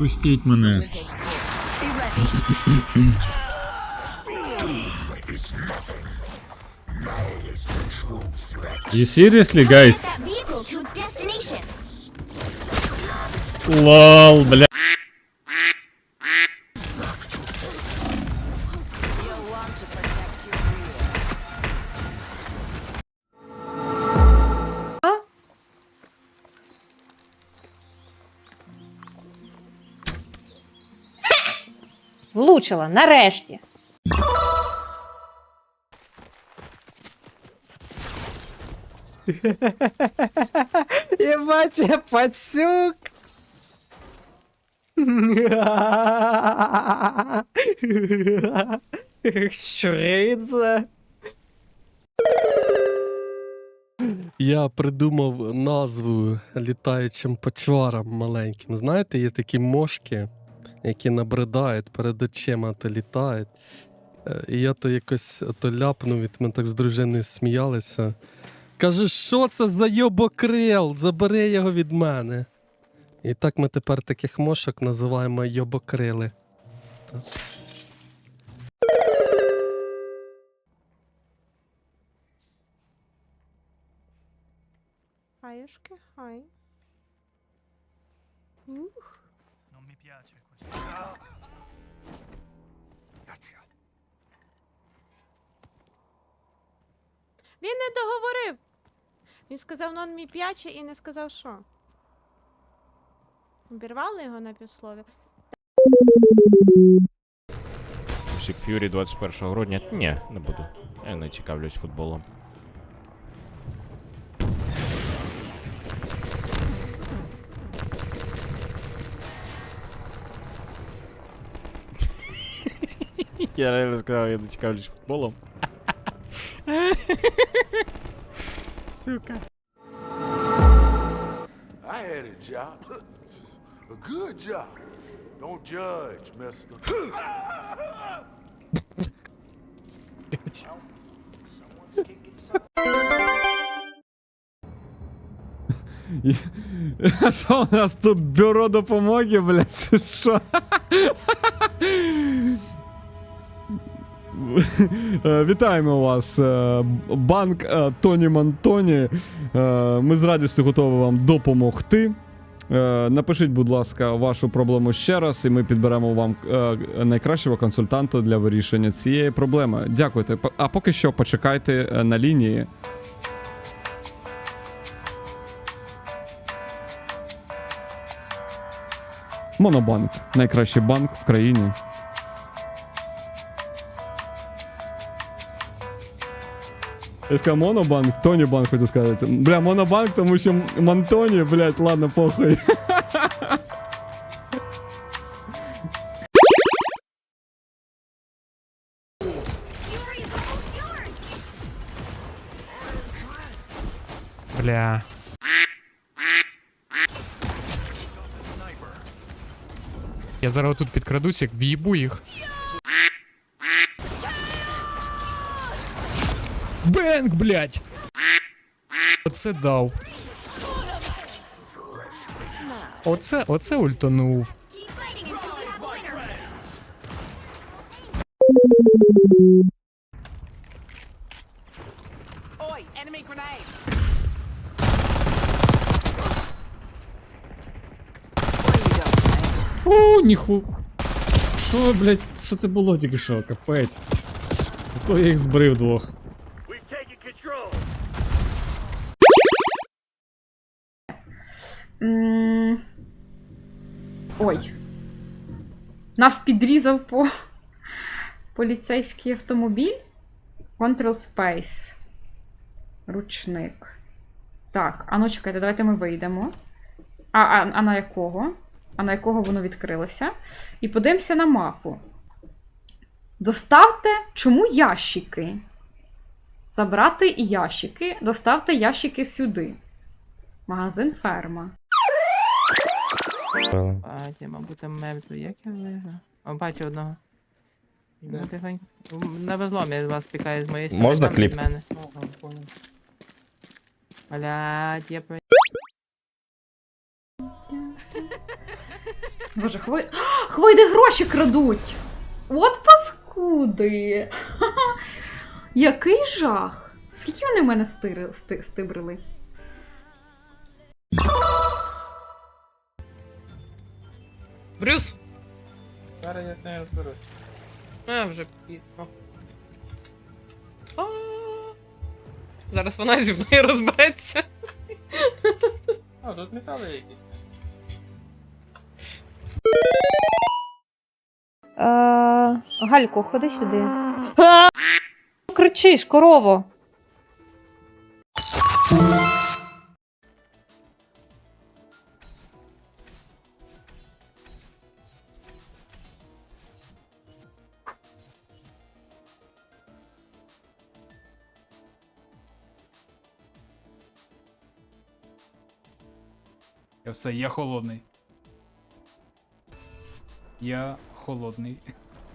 Пустіть мене. You seriously, guys? Лол, бля. Влучила, нарешті. Ебать, я пацюк. Щуриться. Я придумав назву літаючим почварам маленьким. Знаєте, є такі мошки, які набридають перед очима, то літають. Е, І я то якось то ляпнув, і ми так з дружиною сміялися. Каже, що це за йобокрил? Забери його від мене. І так ми тепер таких мошок називаємо йобокрили. Хаюшки, хай. Ух. Non mi piace. Він не договорив. Він сказав нон мі п'яче і не сказав що. Обірвали його на півслові. Ф'юрі 21 грудня. Ні, не буду. Я не цікавлюсь футболом. Я реально сказав, я не цікавлюсь футболом. Сука. I had a job. A good job. Don't judge, mister. А що у нас тут бюро допомоги, блядь, чи що? Е, Вітаємо вас, е, банк е, Тоні Мантоні. Ми з радістю готові вам допомогти. Напишіть, будь ласка, вашу проблему ще раз, і ми підберемо вам найкращого консультанта для вирішення цієї проблеми. Дякуйте. А поки що почекайте на лінії. Монобанк найкращий банк в країні. Я сказав Монобанк, Тоні банк хочу сказати. Бля, Монобанк, тому що Монтоні, блядь, ладно, похуй. Бля. Я зараз тут підкрадусь, як в'їбу їх. Бенк, блядь! Оце дав. Оце, оце ультанув. Keep fighting until there's winner. У, ніху. Що, блядь, що це було тільки що? Капець. То я їх збрив двох. Ой. Нас підрізав по поліцейський автомобіль. Control Space. Ручник. Так, а ну чекайте, давайте ми вийдемо. А, а, а на якого? А на якого воно відкрилося? І подивимося на мапу. Доставте чому ящики? Забрати ящики. Доставте ящики сюди. Магазин ферма. А, ті, мабуть, там меблю, як я вижу? О, бачу одного. Ну, тихонько. На безломі вас пікає з моєї сторони. Можна там кліп? від мене. Блядь, я про... Боже, хвой... Хвойди гроші крадуть! От паскуди! Який жах! Скільки вони в мене стири... сти... стибрили? Брюс! Зараз я з нею розберусь. А, вже пізно. А, Зараз вона зі мною розбереться. А, тут метали якісь. Галько, ходи сюди. Кричиш, корово. Я все, я холодний. Я холодний.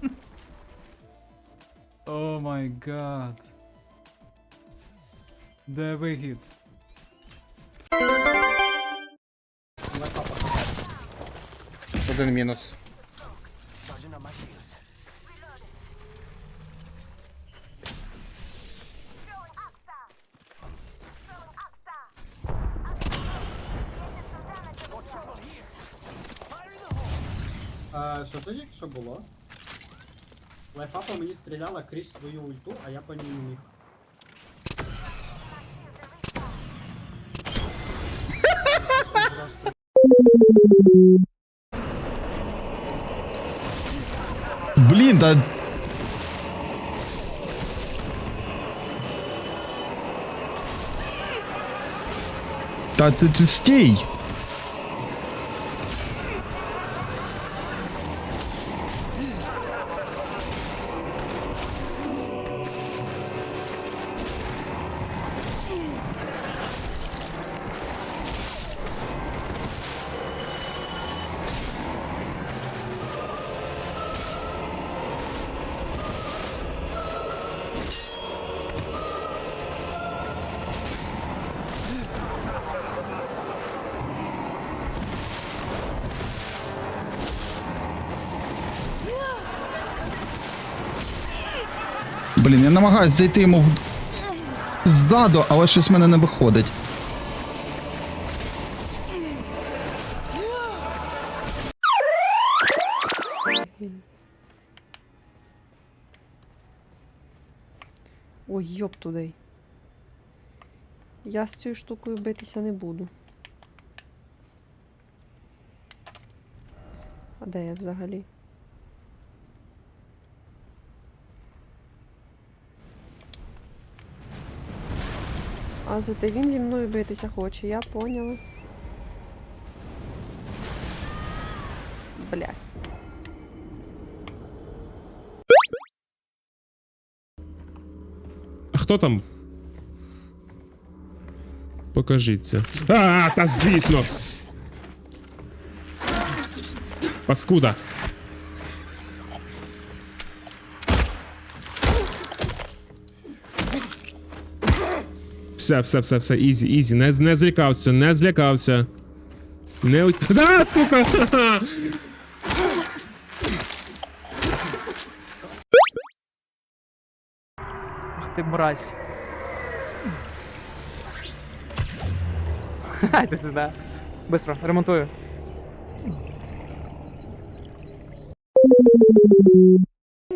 О май гад. Де вихід? Один мінус. А, що це тільки що було? Лайфа по мені стріляла крізь свою ульту, а я по ній не міг. Блін, да. Та ти, ти стій! Блін, я намагаюсь зайти йому в ззаду, але щось в мене не виходить. Ой, йоп туди. Я з цією штукою битися не буду. А де я взагалі? Зате він зі мною битися хоче, я поняла. Блядь. А хто там? Покажіться. А, та звісно. Паскуда. Все, все, все, все, ізі, ізі. Не, не злякався, не злякався. Не у... Да, сука! Ах ти мразь. Хайди сюди. Быстро, ремонтую.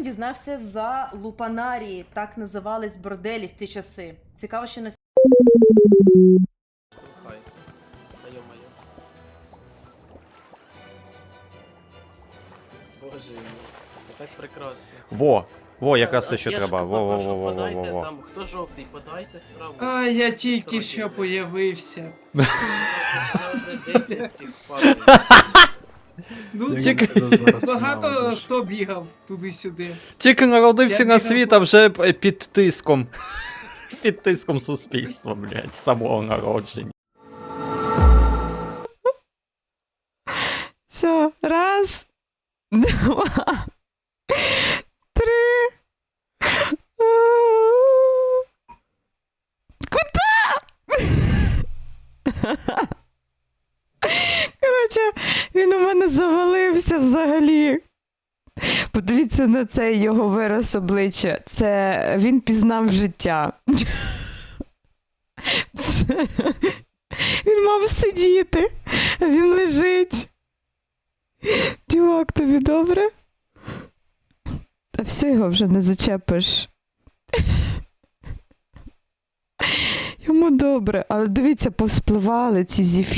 Дізнався за лупанарії, так називались борделі в ті часи. Цікаво, що на Боже мій, так прекрасно. Во! Во, якраз А, те, що я ж треба. казав, Во, во, що во, во, во, подайте во, во. Там, хто жовтий, подайте страву. А, я тільки що появився. Ну, Тільки- багато хто бігав туди-сюди. Тільки народився Я на бігав світ, а вже е, під тиском. Під тиском суспільства, блядь, самого народження. Все, раз, два, три. Куда? Коротше, він у мене завалився. взагалі. Подивіться на цей його вираз обличчя. Це він пізнав життя. Він мав сидіти, він лежить. Чувак, тобі добре? Та все його вже не зачепиш. Йому добре, але дивіться, повспливали ці зіфі.